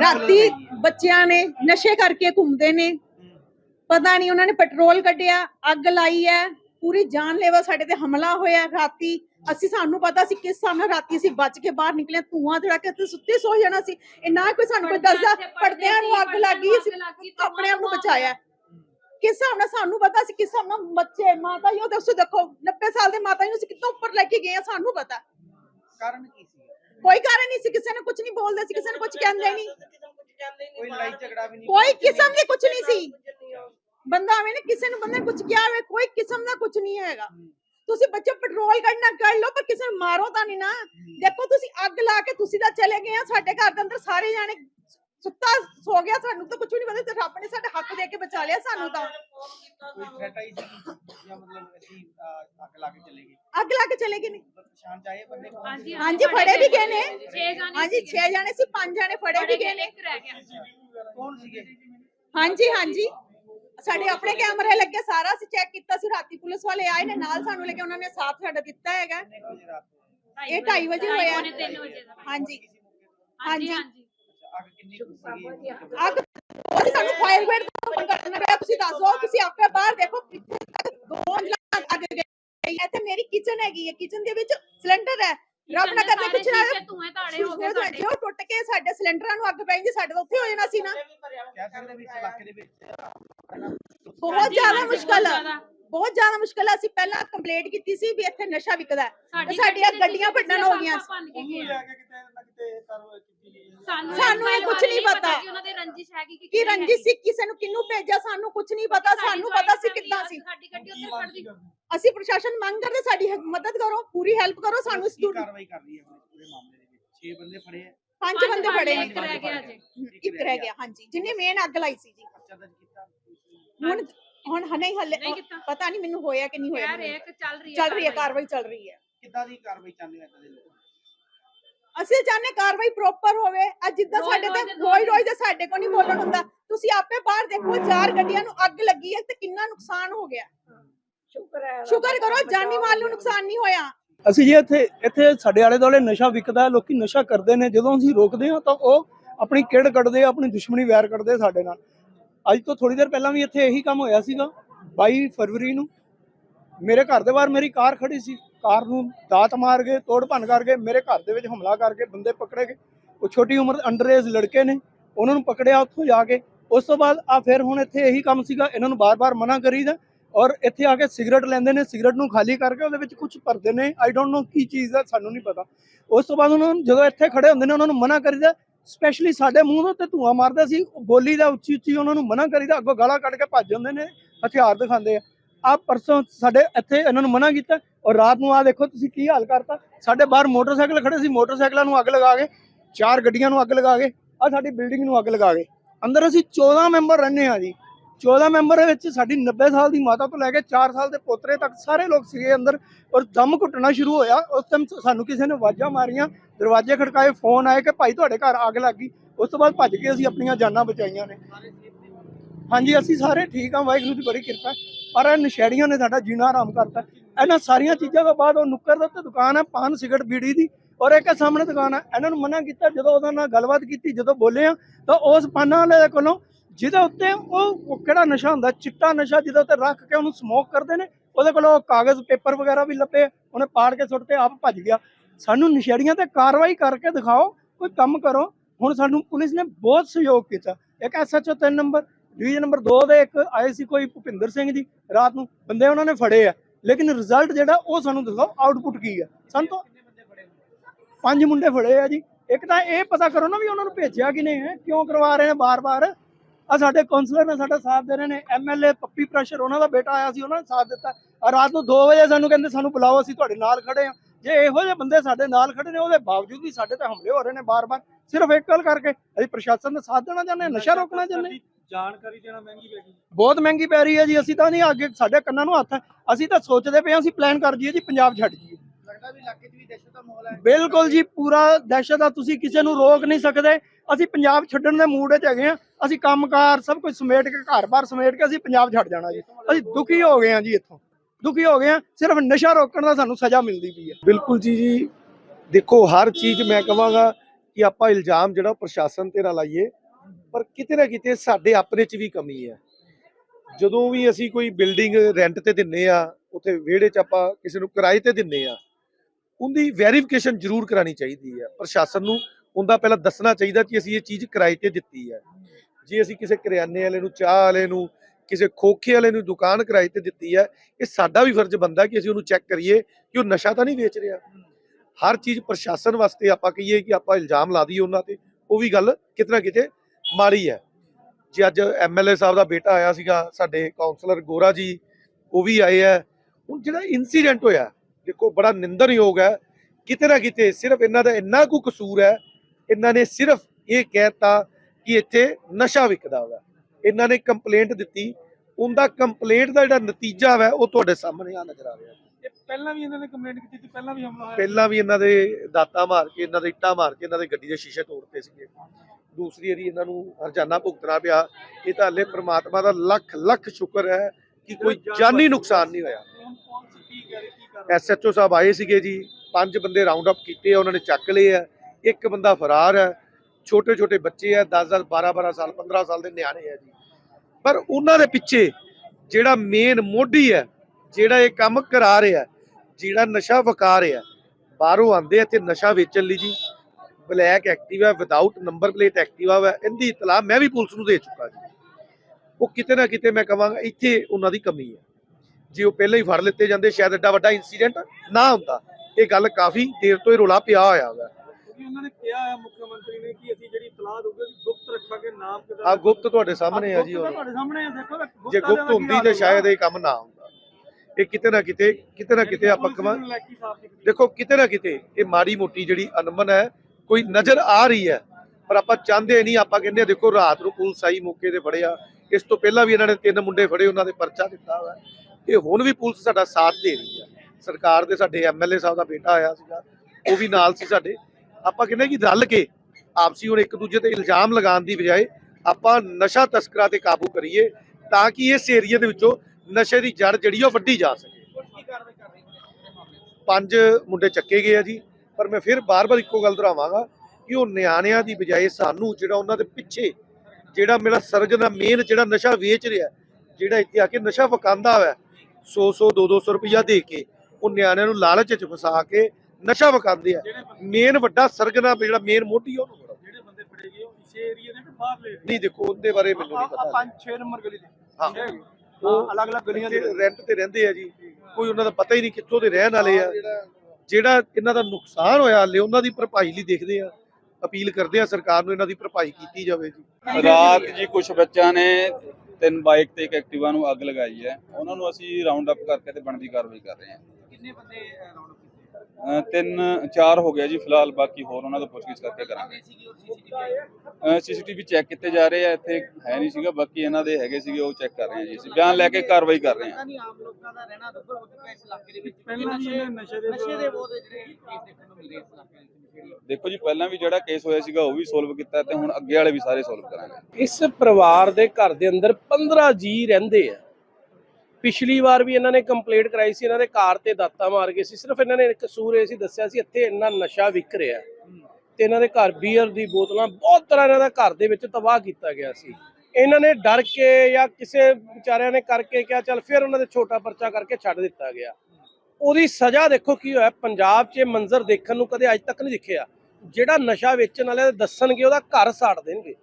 ਰਾਤੀ ਬੱਚਿਆਂ ਨੇ ਨਸ਼ੇ ਕਰਕੇ ਘੁੰਮਦੇ ਨੇ। ਪਤਾ ਨਹੀਂ ਉਹਨਾਂ ਨੇ ਪੈਟਰੋਲ ਕੱਢਿਆ ਅੱਗ ਲਾਈ ਹੈ ਪੂਰੀ ਜਾਨਲੇਵਾ ਸਾਡੇ ਤੇ ਹਮਲਾ ਹੋਇਆ ਰਾਤੀ। ਅਸੀਂ ਸਾਨੂੰ ਪਤਾ ਸੀ ਕਿਸ ਸਮੇਂ ਰਾਤੀ ਅਸੀਂ ਬਚ ਕੇ ਬਾਹਰ ਨਿਕਲੇ ਧੂਆਂ ਜਿਹੜਾ ਕਿ ਅਸੀਂ ਸੁੱਤੇ ਸੋ ਜਾਣਾ ਸੀ। ਇਹ ਨਾ ਕੋਈ ਸਾਨੂੰ ਕੋਈ ਦੱਸਦਾ ਪਰਦਿਆਂ ਨੂੰ ਅੱਗ ਲੱਗੀ ਆਪਣੇ ਆਪ ਨੂੰ ਬਚਾਇਆ। ਕਿਸ ਹਿਸਾਬ ਨਾਲ ਸਾਨੂੰ ਪਤਾ ਸੀ ਕਿਸ ਹਿਸਾਬ ਨਾਲ ਬੱਚੇ ਮਾਤਾ ਜੀ ਉਹ ਦੱਸੋ ਦੇਖੋ 90 ਸਾਲ ਦੇ ਮਾਤਾ ਜੀ ਨੂੰ ਅਸੀਂ ਕਿੱਥੋਂ ਉੱਪਰ ਲੈ ਕੇ ਗਏ ਆ ਸਾਨੂੰ ਪਤਾ। ਕਾਰਨ ਕੀ ਸੀ? ਕੋਈ ਕਾਰਨ ਨਹੀਂ ਸੀ ਕਿਸੇ ਨੇ ਕੁਝ ਨਹੀਂ ਬੋਲਦੇ ਸੀ ਕਿਸੇ ਨੇ ਕੁਝ ਕਹਿੰਦੇ ਨਹੀਂ। ਕੋਈ ਲੜਾਈ ਝਗੜਾ ਵੀ ਨਹੀਂ ਕੋਈ ਕਿਸਮ ਦੀ ਕੁਝ ਨਹੀਂ ਸੀ। ਬੰਦਾ ਆਵੇਂ ਨਾ ਕਿਸੇ ਨੂੰ ਬੰਦੇ ਕੁਝ ਕਿਹਾ ਹੋਵੇ ਕੋਈ ਕਿਸਮ ਦਾ ਕੁਝ ਨਹੀਂ ਹੈਗਾ। ਤੁਸੀਂ ਬੱਚੇ ਪੈਟਰੋਲ ਕੱਢਣਾ ਕਰ ਲਓ ਪਰ ਕਿਸੇ ਨੂੰ ਮਾਰੋ ਤਾਂ ਨਹੀਂ ਨਾ। ਦੇਖੋ ਤੁਸੀਂ ਅੱਗ ਲਾ ਕੇ ਤੁਸੀਂ ਤਾਂ ਚਲੇ ਗਏ ਆ ਸਾਡੇ ਘਰ ਦੇ ਅੰਦਰ ਸਾਰੇ ਜਾਣੇ ਸੁੱਤਾ ਸੋ ਗਿਆ ਸਾਨੂੰ ਤਾਂ ਕੁਝ ਵੀ ਨਹੀਂ ਪਤਾ ਤੇ ਰੱਬ ਨੇ ਸਾਡੇ ਹੱਕ ਦੇ ਕੇ ਬਚਾ ਲਿਆ ਸਾਨੂੰ ਤਾਂ। ਕੋਈ ਥ੍ਰੈਟ ਆਈ ਸੀ ਜਾਂ ਮਤਲਬ ਅਸੀਂ ਅਹ, ਅੱਗ ਲਾ ਕੇ ਚਲੇ ਗਏ? ਅੱਗ ਲਾ ਕੇ ਚਲੇ ਗਏ ਨੇ। ਪਛਾਣ ਬੰਦੇ ਸੀ? ਹਾਂਜੀ ਫੜੇ ਵੀ ਗਏ ਨੇ। ਜਾਣੇ ਹਾਂਜੀ 6 ਜਾਣੇ ਸੀ 5 ਜਾਣੇ ਫੜੇ ਵੀ ਗਏ ਨੇ ਕੌਣ ਸੀਗੇ? ਹਾਂਜੀ ਹਾਂਜੀ। ਸਾਡੇ ਆਪਣੇ ਕੈਮਰੇ ਲੱਗੇ ਸਾਰਾ ਅਸੀਂ ਚੈੱਕ ਕੀਤਾ ਸੀ ਰਾਤੀ ਪੁਲਿਸ ਵਾਲੇ ਆਏ ਨੇ ਨਾਲ ਸਾਨੂੰ ਲੈ ਕੇ ਉਹਨਾਂ ਨੇ ਸਾਥ ਸਾਡਾ ਦਿੱਤਾ ਹੈਗਾ? ਇਹ 2:30 ਵਜੇ ਹੋਇਆ। ਹਾਂਜੀ ਹਾਂਜੀ। ਹਾਂਜੀ। ਹਾਂਜੀ। ਅੱਗ ਕਿੰਨੀ ਕੁ ਸੀਗੀ ਅੱਗ ਉਹ ਜੀ ਸਾਨੂੰ ਫਾਇਰ ਬ੍ਰਿਗੇਡ ਤੋਂ ਫੋਨ ਕਰਨਾ ਪਿਆ ਤੁਸੀਂ ਦੱਸੋ ਤੁਸੀਂ ਆਪੇ ਬਾਹਰ ਦੇਖੋ ਕਿੱਥੇ ਤੱਕ ਦੋ ਮੰਜ਼ਿਲਾਂ ਅੱਗ ਗਈ ਹੈ ਤੇ ਮੇਰੀ ਕਿਚਨ ਹੈਗੀ ਹੈ ਕਿਚਨ ਦੇ ਵਿੱਚ ਸਿਲੰਡਰ ਹੈ ਰੱਬ ਨਾ ਕਰੇ ਕੁਛ ਨਾ ਹੋਵੇ। ਧੂਏ ਧਾੜੇ ਹੋ ਗਏ ਸਾਡੇ ਜੋ ਟੁੱਟ ਕੇ ਸਾਡੇ ਸਿਲੰਡਰਾਂ ਨੂੰ ਅੱਗ ਪੈਂਦੀ ਸਾਡੇ ਤਾਂ ਉੱਥੇ ਹੋ ਜਾਣਾ ਸੀ ਨਾ ਕਹਿ ਸਕਦੇ ਵੀ ਇਸ ਇਲਾਕੇ ਦੇ ਵਿੱਚ ਬਹੁਤ ਜ਼ਿਆਦਾ ਮੁਸ਼ਕਲ ਬਹੁਤ ਹੈ ਜ਼ਿਆਦਾ। ਬਹੁਤ ਜ਼ਿਆਦਾ ਮੁਸ਼ਕਲ ਹੈ ਅਸੀਂ ਪਹਿਲਾਂ ਕੰਪਲੇਂਟ ਕੀਤੀ ਸੀ ਵੀ ਇੱਥੇ ਨਸ਼ਾ ਵਿਕਦਾ ਹੈ ਸਾਡੀਆਂ ਗੱਡੀ ਗੱਡੀਆਂ ਭੰਡਣ ਹੋ ਗਈਆਂ ਕੇ ਉਹਨੂੰ। ਲੈ ਕੇ ਕਿਤੇ ਨਾ ਕਿਤੇ ਹੈ। ਸਾਨੂੰ ਇਹ ਕੁਛ ਨਹੀਂ ਪਤਾ। ਕਿ ਉਹਨਾਂ ਦੇ ਰੰਜਿਸ਼ ਹੈਗੀ ਕਿ ਕਿ ਰੰਜੀਤ ਸਿੰਘ ਕਿਸੇ ਨੂੰ ਕਿੰਨੂੰ ਭੇਜਿਆ ਸਾਨੂੰ ਕੁਝ ਨਹੀਂ ਪਤਾ ਸਾਨੂੰ ਪਤਾ ਸੀ ਕਿੱਦਾਂ ਸੀ। ਸਾਡੀ ਗੱਡੀ ਉੱਤੇ ਖੜਦੀ? ਅਸੀਂ ਪ੍ਰਸ਼ਾਸਨ ਮੰਗ ਕਰਦੇ ਸਾਡੀ ਹ- ਮਦਦ ਕਰੋ ਪੂਰੀ ਹੈਲਪ ਕਰੋ ਸਾਨੂੰ ਇਸ ਦੂਰ ਕਾਰਵਾਈ ਕਰ ਰਹੀ ਹੈ ਪੂਰੇ ਮਾਮਲੇ ਦੇ ਵਿੱਚ? 6 ਬੰਦੇ ਫੜੇ ਆ। ਪੰਜ ਬੰਦੇ ਫੜੇ ਨੇ। ਇੱਕ ਰਹਿ ਗਿਆ ਜੀ। ਇੱਕ ਰਹਿ ਗਿਆ ਹਾਂਜੀ। ਜਿੰਨੇ ਮੇਨ ਅੱਗ ਲਾਈ ਸੀ ਜੀ। ਹੁਣ ਹੁਣ ਹਨੇ ਹਲੇ। ਪਤਾ ਨਹੀਂ ਮੈਨੂੰ ਹੋਇਆ ਕਿ ਨਹੀਂ ਹੋਇਆ ਕਹਿ ਮੈਨੂੰ। ਰਹੇ ਆ ਕਿ ਚੱਲ ਰਹੀ ਹੈ ਚੱਲ ਰਹੀ ਹੈ ਕਾਰਵਾਈ। ਚੱਲ ਰਹੀ ਹੈ। ਕਿੱਦਾਂ ਦੀ ਕਾਰਵਾਈ ਚਾਹੁੰਦੇ ਹੋ ਇੱਦਾਂ ਦੇ ਲੋਕਾਂ ਅਸੀਂ ਚਾਹੁੰਦੇ ਕਾਰਵਾਈ ਪ੍ਰੋਪਰ ਹੋਵੇ। ਅੱਜ ਜਿੱਦਾਂ ਸਾਡੇ ਤੇ ਰੋਜ਼ ਰੋਜ਼ ਦੇ ਸਾਡੇ ਕੋਲ ਨਹੀਂ ਬੋਲਣ ਹੁੰਦਾ ਤੁਸੀਂ ਆਪੇ ਬਾਹਰ ਦੇਖੋ ਚਾਰ ਗੱਡੀਆਂ ਨੂੰ ਅੱਗ ਲੱਗੀ ਹੈ ਤੇ ਕਿੰਨਾ ਨੁਕਸਾਨ ਹੋ ਗਿਆ। ਸ਼ੁਕਰ ਕਰੋ ਜਾਨੀ ਮਾਲ ਨੂੰ ਨੁਕਸਾਨ ਨਹੀਂ ਹੋਇਆ। ਅਸੀਂ ਜੀ ਇੱਥੇ ਇੱਥੇ ਸਾਡੇ ਆਲੇ ਦੁਆਲੇ ਨਸ਼ਾ ਵਿਕਦਾ ਹੈ, ਲੋਕੀ ਨਸ਼ਾ ਕਰਦੇ ਨੇ। ਜਦੋਂ ਅਸੀਂ ਰੋਕਦੇ ਹਾਂ ਤਾਂ ਉਹ ਆਪਣੀ ਕਿੜ ਕੱਢਦੇ ਆ ਆਪਣੀ ਦੁਸ਼ਮਣੀ ਵੈਰ ਕੱਢਦੇ ਆ ਸਾਡੇ ਨਾਲ। ਅੱਜ ਤੋਂ ਥੋੜੀ ਦੇਰ ਪਹਿਲਾਂ ਵੀ ਇੱਥੇ ਇਹੀ ਕੰਮ ਹੋਇਆ ਸੀਗਾ 22 ਫਰਵਰੀ ਨੂੰ। ਮੇਰੇ ਘਰ ਦੇ ਬਾਹਰ ਮੇਰੀ ਕਾਰ ਖੜੀ ਸੀ। ਕਾਰ ਨੂੰ ਦਾਤ ਮਾਰ ਕੇ ਤੋੜ ਭੰਨ ਕਰਕੇ ਮੇਰੇ ਘਰ ਦੇ ਵਿੱਚ ਹਮਲਾ ਕਰਕੇ ਬੰਦੇ ਪਕੜੇ ਗਏ। ਉਹ ਛੋਟੀ ਉਮਰ ਦੇ ਅੰਡਰਏਜ ਲੜਕੇ ਨੇ, ਉਹਨਾਂ ਨੂੰ ਪਕੜਿਆ ਉੱਥੋਂ ਜਾ ਕੇ। ਉਸ ਤੋਂ ਬਾਅਦ ਆ ਫਿਰ ਹੁਣ ਇੱਥੇ ਇਹੀ ਕੰਮ ਸੀਗਾ, ਇਹਨਾਂ ਨੂੰ ਬਾਰ-ਬਾਰ ਮਨਾ ਕਰੀਦਾ ਔਰ ਇੱਥੇ ਆ ਕੇ ਸਿਗਰਟ ਲੈਂਦੇ ਨੇ, ਸਿਗਰਟ ਨੂੰ ਖਾਲੀ ਕਰਕੇ ਉਹਦੇ ਵਿੱਚ ਕੁਝ ਭਰਦੇ ਨੇ। ਆਈ ਡੋਨਟ ਨੋ ਕੀ ਚੀਜ਼ ਦਾ ਸਾਨੂੰ ਨਹੀਂ ਪਤਾ। ਉਸ ਤੋਂ ਬਾਅਦ ਉਹਨਾਂ ਨੂੰ ਜਦੋਂ ਇੱਥੇ ਖੜੇ ਹੁੰਦੇ ਨੇ, ਉਹਨਾਂ ਨੂੰ ਮਨਾ ਕਰੀਦਾ ਸਪੈਸ਼ਲੀ ਸਾਡੇ ਮੂੰਹ ਦੇ ਉੱਤੇ ਧੂਆਂ ਮਾਰਦਾ ਸੀ, ਉਹ ਬੋਲੀ ਦਾ ਉੱਚੀ ਉੱਚੀ ਉਹਨਾਂ ਨੂੰ ਮਨਾ ਕਰੀਦਾ, ਅੱਗੋਂ ਗਾਲਾਂ ਕੱਢ ਕੇ ਭੱਜ ਜਾਂਦੇ ਨੇ, ਹਥਿਆਰ ਦਿਖਾਉਂਦੇ ਆ। ਆ ਪਰਸੋਂ ਸਾਡੇ ਇੱਥੇ ਇਹਨਾਂ ਨੂੰ ਮਨਾ ਕੀਤਾ ਔਰ ਰਾਤ ਨੂੰ ਆ ਦੇਖੋ ਤੁਸੀਂ ਕੀ ਹਾਲ ਕਰਤਾ। ਸਾਡੇ ਬਾਹਰ ਮੋਟਰਸਾਈਕਲ ਖੜੇ ਸੀ, ਮੋਟਰਸਾਈਕਲਾਂ ਨੂੰ ਅੱਗ ਲਗਾ ਕੇ, ਚਾਰ ਗੱਡੀਆਂ ਨੂੰ ਅੱਗ ਲਗਾ ਕੇ, ਆ ਸਾਡੀ ਬਿਲਡਿੰਗ ਨੂੰ ਅੱਗ ਲਗਾ ਕੇ। ਅੰਦਰ ਅਸੀਂ 14 ਮੈਂਬਰ ਰਹਿੰਦੇ ਆ ਜੀ। 14 ਮੈਂਬਰ ਵਿੱਚ ਸਾਡੀ 90 ਸਾਲ ਦੀ ਮਾਤਾ ਤੋਂ ਲੈ ਕੇ 4 ਸਾਲ ਦੇ ਪੋਤਰੇ ਤੱਕ ਸਾਰੇ ਲੋਕ ਸੀਗੇ ਅੰਦਰ ਔਰ ਦਮ ਘੁੱਟਣਾ ਸ਼ੁਰੂ ਹੋਇਆ। ਉਸ ਟਾਈਮ ਸਾਨੂੰ ਕਿਸੇ ਨੇ ਆਵਾਜ਼ਾਂ ਮਾਰੀਆਂ, ਦਰਵਾਜ਼ੇ ਖੜਕਾਏ ਫੋਨ ਆਏ ਕਿ ਭਾਈ ਤੁਹਾਡੇ ਘਰ ਅੱਗ ਲੱਗ ਗਈ। ਉਸ ਤੋਂ ਬਾਅਦ ਭੱਜ ਕੇ ਅਸੀਂ ਆਪਣੀਆਂ ਜਾਨਾਂ ਬਚਾਈਆਂ ਨੇ। ਹਾਂਜੀ, ਅਸੀਂ ਸਾਰੇ ਠੀਕ ਹਾਂ, ਵਾਹਿਗੁਰੂ ਦੀ ਬੜੀ ਕਿਰਪਾ ਪਰ ਇਹ ਨਸ਼ੇੜੀਆਂ ਨੇ ਸਾਡਾ ਜੀਣਾ ਆਰਾਮ ਕਰਤਾ ਇਹਨਾਂ ਸਾਰੀਆਂ ਚੀਜ਼ਾਂ ਤੋਂ ਬਾਅਦ ਉਹ ਨੁੱਕਰ ਦੇ ਉੱਤੇ ਦੁਕਾਨ ਹੈ, ਪਾਨ ਸਿਗਰਟ ਬੀੜੀ ਦੀ, ਔਰ ਇੱਕ ਸਾਹਮਣੇ ਦੁਕਾਨ ਹੈ। ਇਹਨਾਂ ਨੂੰ ਮਨਾ ਕੀਤਾ, ਜਦੋਂ ਉਹਨਾਂ ਨਾਲ ਗੱਲਬਾਤ ਕੀਤੀ, ਜਦੋਂ ਬੋਲੇ ਆ, ਤਾਂ ਉਸ ਪਾਨਾਂ ਵਾਲੇ ਦੇ ਕੋਲੋਂ ਜਿਹਦੇ ਉੱਤੇ ਉਹ ਕਿਹੜਾ ਨਸ਼ਾ ਹੁੰਦਾ, ਚਿੱਟਾ ਨਸ਼ਾ ਜਿਹਦੇ ਉੱਤੇ ਰੱਖ ਕੇ ਉਹਨੂੰ ਸਮੋਕ ਕਰਦੇ ਨੇ, ਉਹਦੇ ਕੋਲੋਂ ਕਾਗਜ਼ ਪੇਪਰ ਵਗੈਰਾ ਵੀ ਲੱਭੇ, ਉਹਨੇ ਪਾੜ ਕੇ ਸੁੱਟ ਕੇ ਆਪ ਭੱਜ ਗਿਆ। ਸਾਨੂੰ ਨਸ਼ੇੜੀਆਂ ਤੇ ਕਾਰਵਾਈ ਕਰਕੇ ਦਿਖਾਓ, ਕੋਈ ਕੰਮ ਕਰੋ। ਹੁਣ ਸਾਨੂੰ ਪੁਲਿਸ ਨੇ ਬਹੁਤ ਸਹਿਯੋਗ ਕੀਤਾ। ਇੱਕ ਐਸਐਚਓ 3 ਨੰਬਰ ਡਿਵੀਜ਼ਨ ਨੰਬਰ 2 ਦੇ ਇੱਕ ਆਏ ਸੀ ਕੋਈ ਭੁਪਿੰਦਰ ਸਿੰਘ ਜੀ ਰਾਤ ਨੂੰ, ਬੰਦੇ ਉਹਨਾਂ ਨੇ ਫੜੇ ਆ। ਲੇਕਿਨ ਰਿਜ਼ਲਟ ਜਿਹੜਾ ਉਹ ਸਾਨੂੰ ਦੱਸੋ ਆਊਟਪੁੱਟ ਕੀ ਆ? ਸਾਨੂੰ ਤਾਂ ਪੰਜ ਮੁੰਡੇ ਫੜੇ ਆ ਜੀ। ਇੱਕ ਤਾਂ ਇਹ ਪਤਾ ਕਰੋ ਨਾ ਵੀ ਉਹਨਾਂ ਨੂੰ ਭੇਜਿਆ ਕਿ ਨਹੀਂ ਹੈ ਕਿਉਂ ਕਰਵਾ ਰਹੇ ਨੇ ਬਾਰ-ਬਾਰ। ਆ ਸਾਡੇ ਕਾਉਂਸਲਰ ਨੇ, ਸਾਡਾ ਸਾਥ ਦੇ ਰਹੇ ਨੇ ਐਮਐਲਏ ਪੱਪੀ ਪ੍ਰੈਸ਼ਰ ਉਹਨਾਂ ਦਾ ਬੇਟਾ ਆਇਆ ਸੀ, ਉਹਨਾਂ ਨੇ ਸਾਥ ਦਿੱਤਾ। ਆ ਰਾਤ ਨੂੰ 2 ਵਜੇ ਸਾਨੂੰ ਕਹਿੰਦੇ, ਸਾਨੂੰ ਬੁਲਾਓ, ਅਸੀਂ ਤੁਹਾਡੇ ਨਾਲ ਖੜੇ ਆ। ਜੇ ਇਹੋ ਜਿਹੇ ਬੰਦੇ ਸਾਡੇ ਨਾਲ ਖੜੇ ਨੇ, ਉਹਦੇ ਬਾਵਜੂਦ ਵੀ ਸਾਡੇ ਤੇ ਹਮਲੇ ਹੋ ਰਹੇ ਨੇ ਬਾਰ-ਬਾਰ। ਸਿਰਫ ਇੱਕ ਗੱਲ ਕਰਕੇ, ਅਸੀਂ ਪ੍ਰਸ਼ਾਸਨ ਦਾ ਸਾਥ ਦੇਣਾ ਚਾਹੁੰਦੇ ਹਾਂ, ਨਸ਼ਾ ਰੋਕਣਾ ਚਾਹੁੰਦੇ ਹਾਂ। ਜਾਣਕਾਰੀ ਦੇਣਾ ਮਹਿੰਗੀ ਪੈ ਗਈ ਬਹੁਤ ਮਹਿੰਗੀ ਪੈ ਰਹੀ ਹੈ ਜੀ ਅਸੀਂ ਤਾਂ ਨਹੀਂ ਅੱਗੇ ਸਾਡੇ ਕੰਨਾਂ ਨੂੰ ਹੱਥ ਹੈ। ਅਸੀਂ ਤਾਂ ਸੋਚਦੇ ਪਏ ਹਾਂ ਅਸੀਂ ਪਲਾਨ ਕਰ ਜੀਏ ਜੀ ਪੰਜਾਬ ਛੱਡ ਜੀਏ ਲੱਗਦਾ ਵੀ ਇਲਾਕੇ 'ਚ ਵੀ ਦਹਿਸ਼ਤ ਦਾ ਮਾਹੌਲ ਹੈ। ਬਿਲਕੁਲ ਜੀ ਪੂਰਾ ਦਹਿਸ਼ਤ ਆ ਤੁਸੀਂ ਕਿਸੇ ਨੂੰ ਰੋਕ ਨਹੀਂ ਸਕਦੇ। ਅਸੀਂ ਪੰਜਾਬ ਛੱਡਣ ਦੇ ਮੂਡ 'ਚ ਹੈਗੇ ਆ ਅਸੀਂ ਕੰਮਕਾਰ ਸਭ ਕੁਝ ਸਮੇਟ ਕੇ ਘਰ-ਬਾਰ ਸਮੇਟ ਕੇ ਅਸੀਂ ਪੰਜਾਬ ਛੱਡ ਜਾਣਾ ਜੀ। ਅਸੀਂ ਦੁਖੀ ਹੋ ਗਏ ਆ ਜੀ ਇੱਥੋਂ। ਦੁਖੀ ਹੋ ਗਏ ਆ ਸਿਰਫ ਨਸ਼ਾ ਰੋਕਣ ਦਾ ਸਾਨੂੰ ਸਜ਼ਾ ਮਿਲਦੀ ਪਈ ਹੈ। ਬਿਲਕੁਲ ਜੀ ਜੀ। ਦੇਖੋ ਹਰ ਚੀਜ਼ ਮੈਂ ਕਹਾਂਗਾ ਕਿ ਆਪਾਂ ਇਲਜ਼ਾਮ ਜਿਹੜਾ ਉਹ ਪ੍ਰਸ਼ਾਸਨ ਤੇ ਨਾ ਲਾਈਏ। ਪਰ ਕਿਤੇ ਨਾ ਕਿਤੇ ਸਾਡੇ ਆਪਣੇ 'ਚ ਵੀ ਕਮੀ ਹੈ। ਜਦੋਂ ਵੀ ਅਸੀਂ ਕੋਈ ਬਿਲਡਿੰਗ ਰੈਂਟ ਤੇ ਦਿੰਨੇ ਆ, ਉੱਥੇ ਵਿਹੜੇ 'ਚ ਆਪਾਂ ਕਿਸੇ ਨੂੰ ਕਿਰਾਏ ਤੇ ਦਿੰਨੇ ਆ, ਉਹਦੀ ਵੈਰੀਫਿਕੇਸ਼ਨ ਜ਼ਰੂਰ ਕਰਾਣੀ ਚਾਹੀਦੀ ਹੈ। ਪ੍ਰਸ਼ਾਸਨ ਨੂੰ ਉਹਦਾ ਪਹਿਲਾਂ ਦੱਸਣਾ ਚਾਹੀਦਾ ਕਿ ਅਸੀਂ ਇਹ ਚੀਜ਼ ਕਿਰਾਏ ਤੇ ਦਿੱਤੀ ਹੈ। ਜੇ ਅਸੀਂ ਕਿਸੇ ਕਰਿਆਨੇ ਵਾਲੇ ਨੂੰ, ਚਾਹ ਵਾਲੇ ਨੂੰ, ਕਿਸੇ ਖੋਖੇ ਵਾਲੇ ਨੂੰ ਦੁਕਾਨ ਕਿਰਾਏ ਤੇ ਦਿੱਤੀ ਹੈ, ਇਹ ਸਾਡਾ ਵੀ ਫਰਜ਼ ਬਣਦਾ ਕਿ ਅਸੀਂ ਉਹਨੂੰ ਚੈੱਕ ਕਰੀਏ ਕਿ ਉਹ ਨਸ਼ਾ ਤਾਂ ਨਹੀਂ ਵੇਚ ਰਿਹਾ। ਹਰ ਚੀਜ਼ ਪ੍ਰਸ਼ਾਸਨ ਵਾਸਤੇ ਆਪਾਂ ਕਹੀਏ ਕਿ ਆਪਾਂ ਇਲਜ਼ਾਮ ਲਾ ਦਈਏ ਉਹਨਾਂ ਤੇ, ਉਹ ਵੀ ਗੱਲ ਕਿਤੇ ਨਾ ਕਿਤੇ ਮਾੜੀ ਹੈ। ਜੇ ਅੱਜ ਐਮਐਲਏ ਸਾਹਿਬ ਦਾ ਬੇਟਾ ਆਇਆ ਸੀਗਾ ਸਾਡੇ ਕਾਉਂਸਲਰ ਗੋਰਾ ਜੀ ਉਹ ਵੀ ਆਏ ਹੈ। ਹੁਣ ਜਿਹੜਾ ਇਨਸੀਡੈਂਟ ਹੋਇਆ ਦੇਖੋ ਬੜਾ ਨਿੰਦਰਯੋਗ ਹੈ। ਕਿਤੇ ਨਾ ਕਿਤੇ ਸਿਰਫ ਇਹਨਾਂ ਦਾ ਇੰਨਾ ਕੁ ਕਸੂਰ ਹੈ ਇਹਨਾਂ ਨੇ ਸਿਰਫ ਇਹ ਕਹਿਤਾ ਕਿ ਇੱਥੇ ਨਸ਼ਾ ਵਿਕਦਾ ਹੋਇਆ ਇਹਨਾਂ ਨੇ ਕੰਪਲੇਂਟ ਦਿੱਤੀ। ਉਹਦਾ ਕੰਪਲੇਂਟ ਦਾ ਜਿਹੜਾ ਨਤੀਜਾ ਹੈ ਉਹ ਤੁਹਾਡੇ ਸਾਹਮਣੇ ਆ ਨਜ਼ਰ ਆ ਰਿਹਾ। ਇਹ ਪਹਿਲਾਂ ਵੀ ਇਹਨਾਂ ਨੇ ਕੰਪਲੇਂਟ ਕੀਤੀ ਸੀ ਪਹਿਲਾਂ ਵੀ ਹਮਲਾ ਹੋਇਆ ਪਹਿਲਾਂ ਵੀ ਇਹਨਾਂ ਦੇ ਦਾਤਾ ਮਾਰ ਕੇ ਇਹਨਾਂ ਦੇ ਇੱਟਾਂ ਮਾਰ ਕੇ ਇਹਨਾਂ ਦੇ ਗੱਡੀ ਦੇ ਸ਼ੀਸ਼ੇ ਤੋੜਤੇ ਸੀਗੇ। ਦੂਸਰੀ ਵਾਰੀ ਇਹਨਾਂ ਨੂੰ ਹਰਜਾਨਾ ਭੁਗਤਣਾ ਪਿਆ। ਇਹ ਤਾਂ ਹਲੇ ਪ੍ਰਮਾਤਮਾ ਦਾ ਲੱਖ ਲੱਖ ਸ਼ੁਕਰ ਹੈ ਕਿ ਕੋਈ ਜਾਨੀ ਨੁਕਸਾਨ ਨਹੀਂ ਹੋਇਆ। ਐਸਐਚਓ ਸਾਹਿਬ ਆਏ ਸੀਗੇ ਜੀ ਪੰਜ ਬੰਦੇ ਰਾਉਂਡ ਅਪ ਕੀਤੇ ਆ, ਉਹਨਾਂ ਨੇ ਚੱਕ ਲਏ ਆ ਇੱਕ ਬੰਦਾ ਫਰਾਰ ਹੈ ਛੋਟੇ ਛੋਟੇ ਬੱਚੇ ਆ 10 10 12 12 ਸਾਲ 15 ਸਾਲ ਦੇ ਨਿਆਣੇ ਆ ਜੀ। ਪਰ ਉਹਨਾਂ ਦੇ ਪਿੱਛੇ ਜਿਹੜਾ ਮੇਨ ਮੋਢੀ ਹੈ ਜਿਹੜਾ ਇਹ ਕੰਮ ਕਰਾ ਰਿਹਾ ਜਿਹੜਾ ਨਸ਼ਾ ਵਕਾ ਰਿਹਾ ਬਾਹਰੋਂ ਆਂਦੇ ਇੱਥੇ ਨਸ਼ਾ ਵੇਚਣ ਲਈ ਜੀ। Black Activa without number plate Activa ਵਾ ਇਹਦੀ ਇਤਲਾਹ ਮੈਂ ਵੀ ਪੁਲਿਸ ਨੂੰ ਦੇ ਚੁੱਕਾ ਜੀ। ਉਹ ਕਿਤੇ ਨਾ ਕਿਤੇ ਮੈਂ ਕਹਾਂਗਾ ਇੱਥੇ ਉਹਨਾਂ ਦੀ ਕਮੀ ਹੈ। ਜੇ ਉਹ ਪਹਿਲਾਂ ਹੀ ਫੜ ਲਿੱਤੇ ਜਾਂਦੇ ਸ਼ਾਇਦ ਐਡਾ ਵੱਡਾ ਇਨਸੀਡੈਂਟ ਨਾ ਹੁੰਦਾ। ਇਹ ਗੱਲ ਕਾਫੀ ਦੇਰ ਤੋਂ ਹੀ ਰੋਲਾ ਪਿਆ ਹੋਇਆ ਕਿਉਂਕਿ ਉਹਨਾਂ ਨੇ ਕਿਹਾ ਹੈ ਮੁੱਖ ਮੰਤਰੀ ਨੇ ਕਿ ਅਸੀਂ ਜਿਹੜੀ ਇਤਲਾਹ ਉਹ ਗੁਪਤ ਰੱਖਾਂਗੇ ਨਾਮ ਕਿਦਾਂ ਆ ਗੁਪਤ ਤੁਹਾਡੇ ਸਾਹਮਣੇ ਆ ਜੀ ਤੁਹਾਡੇ ਸਾਹਮਣੇ ਆ ਦੇਖੋ ਤਾਂ ਜੇ ਗੁਪਤਾਂ ਹੁੰਦੀ ਤੇ। ਸ਼ਾਇਦ ਇਹ ਕੰਮ ਨਾ ਹੁੰਦਾ। ਇਹ ਕਿਤੇ ਨਾ ਕਿਤੇ ਕਿਤੇ ਨਾ ਕਿਤੇ ਆਪਾਂ ਕਵਾਂ ਹੈ। ਦੇਖੋ ਕਿਤੇ ਨਾ ਕਿਤੇ ਇਹ ਮਾੜੀ ਮੋਟੀ ਜਿਹੜੀ ਅਨਮਨ ਹੈ ਕੋਈ ਨਜ਼ਰ ਆ ਰਹੀ ਹੈ, ਪਰ ਆਪਾਂ ਚਾਹੁੰਦੇ ਨਹੀਂ, ਆਪਾਂ ਕਹਿੰਦੇ ਦੇਖੋ ਰਾਤ ਨੂੰ ਪੁਲਿਸ ਆਈ, ਮੌਕੇ ਤੇ ਫੜਿਆ। ਇਸ ਤੋਂ ਪਹਿਲਾਂ ਵੀ ਇਹਨਾਂ ਨੇ ਤਿੰਨ ਮੁੰਡੇ ਫੜੇ, ਉਹਨਾਂ ਦੇ ਪਰਚਾ ਦਿੱਤਾ ਹੋਇਆ। ਇਹ ਹੁਣ ਵੀ ਪੁਲਿਸ ਸਾਡਾ ਸਾਥ ਦੇ ਰਹੀ ਹੈ। ਸਰਕਾਰ ਦੇ ਸਾਡੇ ਐਮਐਲਏ ਸਾਹਿਬ ਦਾ ਬੇਟਾ ਆਇਆ ਸੀਗਾ, ਉਹ ਵੀ ਨਾਲ ਸੀ ਸਾਡੇ। ਆਪਾਂ ਕਹਿੰਦੇ ਕਿ ਰਲ ਕੇ ਆਪਸੀ ਹੁਣ ਇੱਕ ਦੂਜੇ ਤੇ ਇਲਜ਼ਾਮ ਲਗਾਉਣ ਦੀ ਬਜਾਏ ਆਪਾਂ ਨਸ਼ਾ ਤਸਕਰਾਂ ਤੇ ਕਾਬੂ ਕਰੀਏ, ਤਾਂ ਕਿ ਇਸ ਏਰੀਆ ਦੇ ਵਿੱਚੋਂ ਨਸ਼ੇ ਦੀ ਜੜ ਜਿਹੜੀ ਉਹ ਵੱਢੀ ਜਾ ਸਕੇ। ਪੰਜ ਮੁੰਡੇ ਚੱਕੇ ਗਏ ਆ ਜੀ। ਪਰ ਮੈਂ ਫਿਰ ਬਾਰ-ਬਾਰ ਇੱਕੋ ਗੱਲ ਦੁਹਰਾਵਾਂਗਾ ਕਿ ਉਹ ਨਿਆਣਿਆਂ ਦੀ ਬਜਾਏ ਸਾਨੂੰ ਜਿਹੜਾ ਉਹਨਾਂ ਦੇ ਪਿੱਛੇ ਜਿਹੜਾ ਮੇਰਾ ਸਰਜਨ ਦਾ ਮੇਨ ਜਿਹੜਾ ਨਸ਼ਾ ਵੇਚ ਰਿਹਾ ਜਿਹੜਾ ਇੱਥੇ ਆ ਕੇ ਨਸ਼ਾ ਵਕਾਂਦਾ ਹੋਇਆ 100 100 200 ਰੁਪਇਆ ਦੇ ਕੇ ਉਹ ਨਿਆਣਿਆਂ ਨੂੰ ਲਾਲਚ 'ਚ ਫਸਾ ਕੇ ਨਸ਼ਾ ਵਕਾਂਦੇ ਆ। ਮੇਨ ਵੱਡਾ ਸਰਗਨਾ ਜਿਹੜਾ ਮੇਨ ਮੋਢੀ ਉਹਨੂੰ ਫੜੋ। ਜਿਹੜੇ ਬੰਦੇ ਫੜੇ ਗਏ ਉਹ ਇਸੇ ਏਰੀਆ ਦੇ ਕਿ ਬਾਹਰਲੇ? ਨਹੀਂ ਦੇਖੋ ਉਹਦੇ ਬਾਰੇ ਮੈਨੂੰ ਨਹੀਂ ਪਤਾ। 5-6 ਨੰਬਰ ਗਲੀ ਦੇ। ਹਾਂ। ਉਹ ਅਲੱਗ-ਅਲੱਗ ਗਲੀਆਂ ਦੇ ਰੈਂਟ ਤੇ ਰਹਿੰਦੇ ਆ ਜੀ। ਕੋਈ ਉਹਨਾਂ ਦਾ ਪਤਾ ਹੀ ਨਹੀਂ ਕਿੱਥੋਂ ਦੇ ਰਹਿਣ ਵਾਲੇ ਆ। ਜਿਹੜਾ ਇਹਨਾਂ ਦਾ ਨੁਕਸਾਨ ਹੋਇਆ ਹਲੇ ਉਹਨਾਂ ਦੀ ਭਰਪਾਈ ਲਈ ਦੇਖਦੇ ਆ ਅਪੀਲ ਕਰਦੇ ਆ ਸਰਕਾਰ ਨੂੰ ਇਹਨਾਂ ਦੀ ਭਰਪਾਈ ਕੀਤੀ ਜਾਵੇ ਜੀ। ਰਾਤ ਜੀ ਕੁਝ ਬੱਚਿਆਂ ਨੇ ਤਿੰਨ ਬਾਈਕ ਤੇ ਇੱਕ ਐਕਟਿਵਾ ਨੂੰ ਅੱਗ ਲਗਾਈ ਹੈ ਉਹਨਾਂ ਨੂੰ ਅਸੀਂ ਰਾਉਂਡ ਅਪ ਕਰਕੇ ਤੇ ਬਣਦੀ ਕਾਰਵਾਈ ਕਰ ਰਹੇ ਹਾਂ। ਕਿੰਨੇ ਬੰਦੇ ਰਾਉਂਡ ਅਪ ਤਿੰਨ ਚਾਰ ਹੋ ਗਿਆ ਜੀ ਫਿਲਹਾਲ ਬਾਕੀ ਹੋਰ ਉਹਨਾਂ ਤੋਂ ਪੁੱਛਗਿੱਛ ਕਰਕੇ ਕਰਾਂਗੇ। ਸੀਸੀਟੀਵੀ ਚੈੱਕ ਕੀਤੇ ਜਾ ਰਹੇ ਆ ਇੱਥੇ ਹੈ ਨਹੀਂ ਸੀਗਾ ਬਾਕੀ ਇਹਨਾਂ ਦੇ ਹੈਗੇ ਸੀਗੇ ਉਹ ਚੈੱਕ ਕਰ ਰਹੇ ਹਾਂ ਜੀ। ਅਸੀਂ ਬਿਆਨ ਲੈ ਕੇ ਕਾਰਵਾਈ ਕਰ ਰਹੇ ਹਾਂ ਨਹੀਂ ਆਮ ਲੋਕਾਂ ਦਾ ਰਹਿਣਾ ਦੁੱਭਰ ਹੋ ਚੁੱਕਾ ਇਸ ਇਲਾਕੇ ਦੇ ਵਿੱਚ। ਪਹਿਲਾਂ ਵੀ ਨਸ਼ੇ ਇਹ ਨਸ਼ੇ ਦੇ ਨਸ਼ੇ ਦੇ ਬਹੁਤ ਜਿਹੜੇ ਕੇਸ ਦੇਖਣ ਨੂੰ ਮਿਲ ਰਹੇ ਇਸ ਇਲਾਕੇ ਵਿੱਚ ਨਸ਼ੇੜੀ। ਦੇਖੋ ਜੀ ਪਹਿਲਾਂ ਵੀ ਜਿਹੜਾ ਕੇਸ ਹੋਇਆ ਸੀਗਾ ਉਹ ਵੀ ਸੋਲਵ ਕੀਤਾ ਤੇ ਹੁਣ ਅੱਗੇ ਵਾਲੇ ਵੀ ਸਾਰੇ ਸੋਲਵ ਕਰਾਂਗੇ। ਇਸ ਪਰਿਵਾਰ ਦੇ ਘਰ ਦੇ ਅੰਦਰ 15 ਜੀ ਰਹਿੰਦੇ ਆ। ਪਿਛਲੀ ਵਾਰ ਵੀ ਇਹਨਾਂ ਨੇ ਕੰਪਲੇਂਟ ਕਰਾਈ ਸੀ, ਇਹਨਾਂ ਦੇ ਕਾਰ ਤੇ ਦਾਤਾ ਮਾਰ ਗਏ ਸੀ। ਸਿਰਫ ਇਹਨਾਂ ਨੇ ਇੱਕ ਕਸੂਰ ਇਹ ਸੀ ਦੱਸਿਆ ਸੀ, ਇੱਥੇ ਇੰਨਾ ਨਸ਼ਾ ਵਿਕ ਰਿਹਾ ਤੇ ਇਹਨਾਂ ਦੇ ਘਰ ਬੀਅਰ ਦੀ ਬੋਤਲਾਂ, ਬਹੁਤ ਤਰ੍ਹਾਂ ਇਹਨਾਂ ਦਾ ਘਰ ਦੇ ਵਿੱਚ ਤਬਾਹ ਕੀਤਾ ਗਿਆ ਸੀ। ਇਹਨਾਂ ਨੇ ਡਰ ਕੇ ਜਾਂ ਕਿਸੇ ਵਿਚਾਰਿਆਂ ਨੇ ਕਰਕੇ ਕਿਹਾ, ਚੱਲ ਫਿਰ ਉਹਨਾਂ ਦੇ ਛੋਟਾ ਪਰਚਾ ਕਰਕੇ ਛੱਡ ਦਿੱਤਾ ਗਿਆ। ਉਹਦੀ ਸਜ਼ਾ ਦੇਖੋ ਕੀ ਹੋਇਆ, ਪੰਜਾਬ 'ਚ ਇਹ ਮੰਜ਼ਰ ਦੇਖਣ ਨੂੰ ਕਦੇ ਅੱਜ ਤੱਕ ਨਹੀਂ ਦਿਖਿਆ। ਜਿਹੜਾ ਨਸ਼ਾ ਵੇਚਣ ਵਾਲੇ ਦੱਸਣਗੇ, ਉਹਦਾ ਘਰ ਸਾੜ ਦੇਣਗੇ।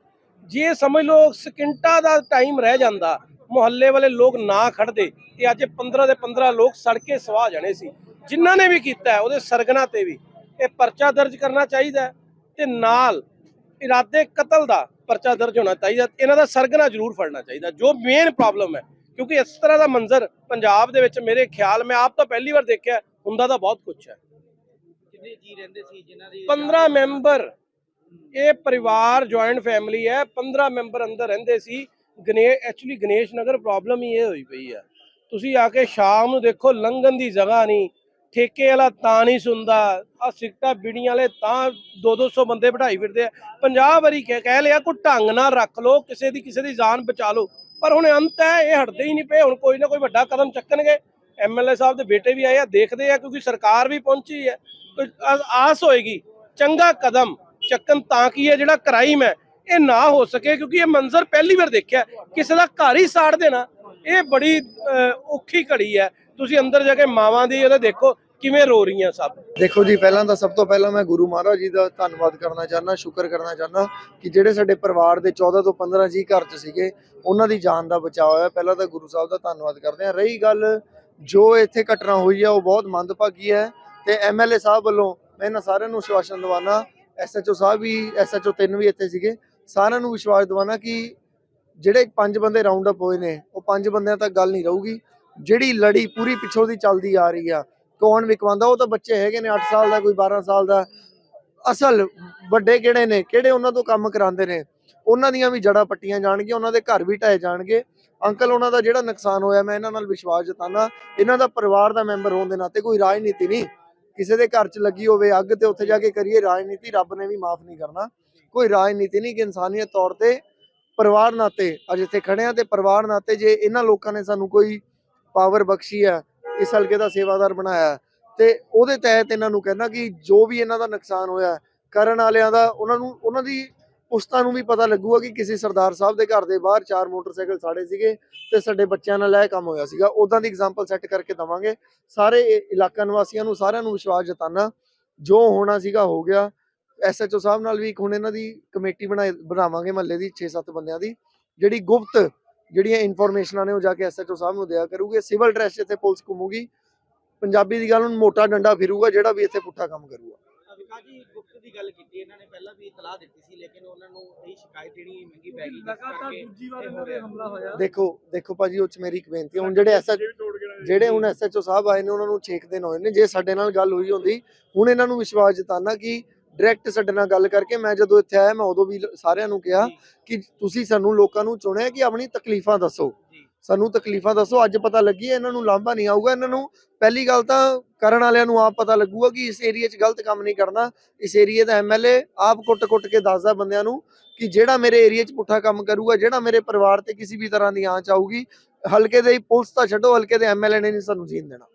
ਜੇ ਸਮਝ ਲਓ, ਸਕਿੰਟਾਂ ਦਾ ਟਾਈਮ ਰਹਿ ਜਾਂਦਾ ਮੁਹੱਲੇ ਵਾਲੇ ਲੋਕ ਨਾ ਖੜਦੇ ਤੇ ਅੱਜ 15 ਦੇ 15 ਲੋਕ ਸੜਕੇ ਸਵਾਹ ਜਾਣੇ ਸੀ। ਜਿਨ੍ਹਾਂ ਨੇ ਵੀ ਕੀਤਾ ਉਹਦੇ ਸਰਗਨਾ ਤੇ ਵੀ। ਇਹ ਪਰਚਾ ਦਰਜ ਕਰਨਾ ਚਾਹੀਦਾ ਤੇ ਨਾਲ ਇਰਾਦੇ ਕਤਲ ਦਾ ਪਰਚਾ ਦਰਜ ਹੋਣਾ ਚਾਹੀਦਾ ਇਹਨਾਂ ਦਾ ਸਰਗਨਾ ਜ਼ਰੂਰ ਫੜਨਾ ਚਾਹੀਦਾ ਜੋ ਮੇਨ ਪ੍ਰੋਬਲਮ ਹੈ। ਕਿਉਂਕਿ ਇਸ ਤਰ੍ਹਾਂ ਦਾ ਮੰਜ਼ਰ ਪੰਜਾਬ ਦੇ ਵਿੱਚ ਮੇਰੇ ਖਿਆਲ ਮੈਂ ਆਪ ਤਾਂ ਪਹਿਲੀ ਵਾਰ ਦੇਖਿਆ ਹੁੰਦਾ ਤਾਂ ਬਹੁਤ ਕੁਝ ਹੈ। ਕਿੰਨੇ ਜੀ ਰਹਿੰਦੇ ਸੀ ਜਿਨ੍ਹਾਂ ਦੀ 15 ਮੈਂਬਰ ਇਹ ਪਰਿਵਾਰ ਜੁਆਇੰਟ ਫੈਮਿਲੀ ਹੈ 15 ਮੈਂਬਰ ਅੰਦਰ ਰਹਿੰਦੇ ਸੀ। ਗਨੇ ਐਕਚੁਅਲੀ ਗਣੇਸ਼ ਨਗਰ ਪ੍ਰੋਬਲਮ ਹੀ ਇਹ ਹੋਈ ਪਈ ਆ। ਤੁਸੀਂ ਆ ਕੇ ਸ਼ਾਮ ਨੂੰ ਦੇਖੋ, ਲੰਘਣ ਦੀ ਜਗ੍ਹਾ ਨਹੀਂ। ਠੇਕੇ ਵਾਲਾ ਤਾਂ ਨਹੀਂ ਸੁਣਦਾ। ਆ ਸਿੱਕਟਾ ਬਿੜੀਆਂ ਵਾਲੇ ਤਾਂ 2-200 ਬੰਦੇ ਬਿਠਾਈ ਫਿਰਦੇ ਆ। 50 ਵਾਰੀ ਕਹਿ ਕਹਿ ਲਿਆ, ਕੋਈ ਢੰਗ ਨਾਲ ਰੱਖ ਲਓ, ਕਿਸੇ ਦੀ ਕਿਸੇ ਦੀ ਜਾਨ ਬਚਾ ਲਓ। ਪਰ ਹੁਣ ਅੰਤ ਹੈ, ਇਹ ਹਟਦੇ ਹੀ ਨਹੀਂ ਪਏ। ਹੁਣ ਕੋਈ ਨਾ ਕੋਈ ਵੱਡਾ ਕਦਮ ਚੱਕਣਗੇ। ਐਮਐਲਏ ਸਾਹਿਬ ਦੇ ਬੇਟੇ ਵੀ ਆਏ ਆ, ਦੇਖਦੇ ਆ, ਕਿਉਂਕਿ ਸਰਕਾਰ ਵੀ ਪਹੁੰਚੀ ਹੈ। ਕੋਈ ਆਸ ਹੋਏਗੀ। ਚੰਗਾ ਕਦਮ ਚੱਕਣ ਤਾਂ ਕੀ ਹੈ, ਜਿਹੜਾ ਕ੍ਰਾਈਮ ਹੈ। ਇਹ ਨਾ ਹੋ ਸਕੇ ਕਿਉਂਕਿ ਇਹ ਮੰਜ਼ਰ ਪਹਿਲੀ ਵਾਰ ਦੇਖਿਆ ਕਿਸੇ ਦਾ ਘਰ ਹੀ ਸਾੜ ਦੇਣਾ, ਇਹ ਬੜੀ ਔਖੀ ਘੜੀ ਹੈ। ਤੁਸੀਂ ਅੰਦਰ ਜਾ ਕੇ ਮਾਵਾਂ ਦੀ ਉਹਦੇ ਦੇਖੋ ਕਿਵੇਂ ਰੋ ਰਹੀਆਂ ਸਭ। ਦੇਖੋ ਜੀ, ਪਹਿਲਾਂ ਤਾਂ ਸਭ ਤੋਂ ਪਹਿਲਾਂ ਮੈਂ ਗੁਰੂ ਮਹਾਰਾਜ ਜੀ ਦਾ ਧੰਨਵਾਦ ਕਰਨਾ ਚਾਹੁੰਦਾ, ਸ਼ੁਕਰ ਕਰਨਾ ਚਾਹੁੰਦਾ ਕਿ ਜਿਹੜੇ ਸਾਡੇ ਪਰਿਵਾਰ ਦੇ 14 ਤੋਂ 15 ਜੀ ਘਰ 'ਚ ਸੀਗੇ, ਉਹਨਾਂ ਦੀ ਜਾਨ ਦਾ ਬਚਾਅ ਹੋਇਆ। ਪਹਿਲਾਂ ਤਾਂ ਗੁਰੂ ਸਾਹਿਬ ਦਾ ਧੰਨਵਾਦ ਕਰਦੇ ਹਾਂ। ਰਹੀ ਗੱਲ, ਜੋ ਇੱਥੇ ਘਟਨਾ ਹੋਈ ਹੈ ਉਹ ਬਹੁਤ ਮੰਦਭਾਗੀ ਹੈ ਤੇ ਐਮਐਲਏ ਸਾਹਿਬ ਵੱਲੋਂ ਮੈਂ ਇਹਨਾਂ ਸਾਰਿਆਂ ਨੂੰ ਵਿਸ਼ਵਾਸਨ ਦਿਵਾਨਾ ਐਸਐਚਓ ਸਾਹਿਬ ਵੀ ਐਸਐਚਓ ਤਿੰਨ ਵੀ ਇੱਥੇ ਸੀਗੇ। ਸਾਰਿਆਂ ਨੂੰ ਵਿਸ਼ਵਾਸ ਦਿਵਾਨਾ ਕਿ ਜਿਹੜੇ ਪੰਜ ਬੰਦੇ ਰਾਉਂਡ ਅਪ ਹੋਏ ਨੇ, ਉਹ ਪੰਜ ਬੰਦਿਆਂ ਤੱਕ ਗੱਲ ਨਹੀਂ ਰਹੂਗੀ। ਜਿਹੜੀ ਲੜੀ ਪੂਰੀ ਪਿੱਛੋਂ ਦੀ ਚੱਲਦੀ ਆ ਰਹੀ ਆ, ਕੌਣ ਵਿਕਵਾਉਂਦਾ, ਉਹ ਤਾਂ ਬੱਚੇ ਹੈਗੇ ਨੇ 8 ਸਾਲ ਦਾ ਕੋਈ 12 ਸਾਲ ਦਾ। ਅਸਲ ਵੱਡੇ ਕਿਹੜੇ ਨੇ, ਕਿਹੜੇ ਉਹਨਾਂ ਤੋਂ ਕੰਮ ਕਰਾਉਂਦੇ ਨੇ? ਉਹਨਾਂ ਦੀਆਂ ਵੀ ਜੜਾਂ ਪੱਟੀਆਂ ਜਾਣਗੀਆਂ, ਉਹਨਾਂ ਦੇ ਘਰ ਵੀ ਢਾਏ ਜਾਣਗੇ। ਅੰਕਲ, ਉਹਨਾਂ ਦਾ ਜਿਹੜਾ ਨੁਕਸਾਨ ਹੋਇਆ, ਮੈਂ ਇਹਨਾਂ ਨਾਲ ਵਿਸ਼ਵਾਸ ਜਤਾਨਾ ਇਹਨਾਂ ਦਾ ਪਰਿਵਾਰ ਦਾ ਮੈਂਬਰ ਹੋਣ ਦੇ ਨਾਤੇ ਕੋਈ ਰਾਜਨੀਤੀ ਨਹੀਂ। ਕਿਸੇ ਦੇ ਘਰ 'ਚ ਲੱਗੀ ਹੋਵੇ ਅੱਗ ਤੇ ਉੱਥੇ ਜਾ ਕੇ ਕਰੀਏ ਰਾਜਨੀਤੀ, ਰੱਬ ਨੇ ਵੀ ਮਾਫ ਨਹੀਂ ਕਰਨਾ। ਕੋਈ ਰਾਜਨੀਤੀ ਨਹੀਂ ਕਿ ਇਨਸਾਨੀਅਤ ਤੌਰ ਤੇ ਪਰਿਵਾਰ ਨਾਤੇ, ਅੱਜ ਇੱਥੇ ਖੜੇ ਆ ਤੇ ਪਰਿਵਾਰ ਨਾਤੇ ਜੇ ਇਹਨਾਂ ਲੋਕਾਂ ਨੇ ਸਾਨੂੰ ਕੋਈ ਪਾਵਰ ਬਖਸ਼ੀ ਹੈ, ਇਸ ਹਲਕੇ ਦਾ ਸੇਵਾਦਾਰ ਬਣਾਇਆ ਤੇ ਉਹਦੇ ਤਹਿਤ ਇਹਨਾਂ ਨੂੰ ਕਹਿੰਦਾ ਕਿ ਜੋ ਵੀ ਇਹਨਾਂ ਦਾ ਨੁਕਸਾਨ ਹੋਇਆ ਕਰਨ ਵਾਲਿਆਂ ਦਾ ਉਹਨਾਂ ਨੂੰ, ਉਹਨਾਂ ਦੀ ਪੁਸਤਾਂ ਨੂੰ ਵੀ ਪਤਾ ਲੱਗੂਗਾ ਕਿ ਕਿਸੇ ਸਰਦਾਰ ਸਾਹਿਬ ਦੇ ਘਰ ਦੇ ਬਾਹਰ ਚਾਰ ਮੋਟਰਸਾਈਕਲ ਸਾੜੇ ਸੀਗੇ ਤੇ ਸਾਡੇ ਬੱਚਿਆਂ ਨਾਲ ਇਹ ਕੰਮ ਹੋਇਆ ਸੀਗਾ। ਉਦਾਂ ਦੀ ਐਗਜ਼ਾਮਪਲ ਸੈੱਟ ਕਰਕੇ ਦਵਾਂਗੇ। ਸਾਰੇ ਇਲਾਕਾ ਨਿਵਾਸੀਆਂ ਨੂੰ ਸਾਰਿਆਂ ਨੂੰ ਵਿਸ਼ਵਾਸ ਜਤਾਨਾ, ਜੋ ਹੋਣਾ ਸੀਗਾ ਹੋ ਗਿਆ। ਐਸਐਚਓ ਸਾਹਿਬ ਨਾਲ ਵੀ ਹੁਣ ਇਹਨਾਂ ਦੀ ਕਮੇਟੀ ਬਣਾ ਬਣਾਵਾਂਗੇ ਮਹੱਲੇ ਦੀ 6-7 ਬੰਦਿਆਂ ਦੀ ਜਿਹੜੀ ਗੁਪਤ ਜਿਹੜੀਆਂ ਇਨਫੋਰਮੇਸ਼ਨਾਂ ਨੇ ਉਹ ਜਾ ਕੇ ਐਸਐਚਓ ਸਾਹਿਬ ਨੂੰ ਦਿਆ ਕਰੂਗੇ ਸਿਵਲ ਡਰੈਸ ਇੱਥੇ ਪੁਲਿਸ ਘੁੰਮੂਗੀ ਪੰਜਾਬੀ ਦੀ ਗੱਲ ਹੁਣ ਮੋਟਾ ਡੰਡਾ ਫਿਰੂਗਾ ਜਿਹੜਾ ਵੀ ਇੱਥੇ ਪੁੱਠਾ ਕੰਮ ਕਰੂਗਾ। ਵਿਕਾਸ ਜੀ ਗੁਪਤ ਦੀ ਗੱਲ ਕੀਤੀ ਇਹਨਾਂ ਨੇ ਪਹਿਲਾਂ ਵੀ ਇਤਲਾਹ ਦਿੱਤੀ ਸੀ ਲੇਕਿਨ ਉਹਨਾਂ ਨੂੰ ਇਹ ਸ਼ਿਕਾਇਤ ਦੇਣੀ ਮਹਿੰਗੀ ਪੈ ਗਈ ਕਰਕੇ ਦੂਜੀ ਵਾਰ ਇਹ ਇਹਨਾਂ ਰਿਹਾ। ਹਮਲਾ ਹੋਇਆ। ਦੇਖੋ ਦੇਖੋ ਭਾਜੀ ਉਹ ਚ ਮੇਰੀ ਇੱਕ ਬੇਨਤੀ ਹੈ ਹੁਣ ਜਿਹੜੇ ਐਸਐਚ ਜਿਹੜੇ ਹੁਣ ਐਸਐਚਓ ਸਾਹਿਬ ਆਏ ਨੇ ਉਹਨਾਂ ਨੂੰ 6 ਦਿਨ ਹੋਏ ਨੇ ਜੇ ਸਾਡੇ ਨਾਲ ਗੱਲ ਹੋਈ ਹੁੰਦੀ ਹੁਣ ਇਹਨਾਂ ਨੂੰ ਵਿਸ਼ਵਾਸ ਜਤਾਨਾ ਕਿ ਡਾਇਰੈਕਟ ਸਾਡੇ ਨਾਲ ਗੱਲ ਕਰਕੇ ਮੈਂ ਜਦੋਂ ਇੱਥੇ ਆਇਆ ਮੈਂ ਉਦੋਂ ਵੀ ਸਾਰਿਆਂ ਨੂੰ ਕਿਹਾ ਕਿ ਤੁਸੀਂ ਸਾਨੂੰ ਲੋਕਾਂ ਨੂੰ ਚੁਣਿਆ ਕਿ ਆਪਣੀ ਤਕਲੀਫਾਂ ਦੱਸੋ। ਸਾਨੂੰ ਤਕਲੀਫਾਂ ਦੱਸੋ ਅੱਜ ਪਤਾ ਲੱਗੀ ਇਹਨਾਂ ਨੂੰ ਲਾਂਭਾ ਨਹੀਂ ਆਊਗਾ ਇਹਨਾਂ ਨੂੰ ਪਹਿਲੀ ਗੱਲ ਤਾਂ ਕਰਨ ਵਾਲਿਆਂ ਨੂੰ ਆਪ ਪਤਾ ਲੱਗੂਗਾ ਕਿ ਇਸ ਏਰੀਆ 'ਚ ਗਲਤ ਕੰਮ ਨਹੀਂ ਕਰਨਾ। ਇਸ ਏਰੀਆ ਦਾ ਐਮਐਲਏ ਆਪ ਕੁੱਟ-ਕੁੱਟ ਕੇ ਦੱਸਦਾ ਬੰਦਿਆਂ ਨੂੰ ਕਿ ਜਿਹੜਾ ਮੇਰੇ ਏਰੀਆ 'ਚ ਪੁੱਠਾ ਕੰਮ ਕਰੂਗਾ ਜਿਹੜਾ ਮੇਰੇ ਪਰਿਵਾਰ ਤੇ ਕਿਸੇ ਵੀ ਤਰ੍ਹਾਂ ਦੀ ਆਂਚ ਆਊਗੀ ਹਲਕੇ ਦੇ ਪੁਲਿਸ ਤਾਂ ਛੱਡੋ ਹਲਕੇ ਦੇ ਐਮਐਲਏ ਨੇ ਨਹੀਂ ਸਾਨੂੰ ਜੀਣ ਦੇਣਾ।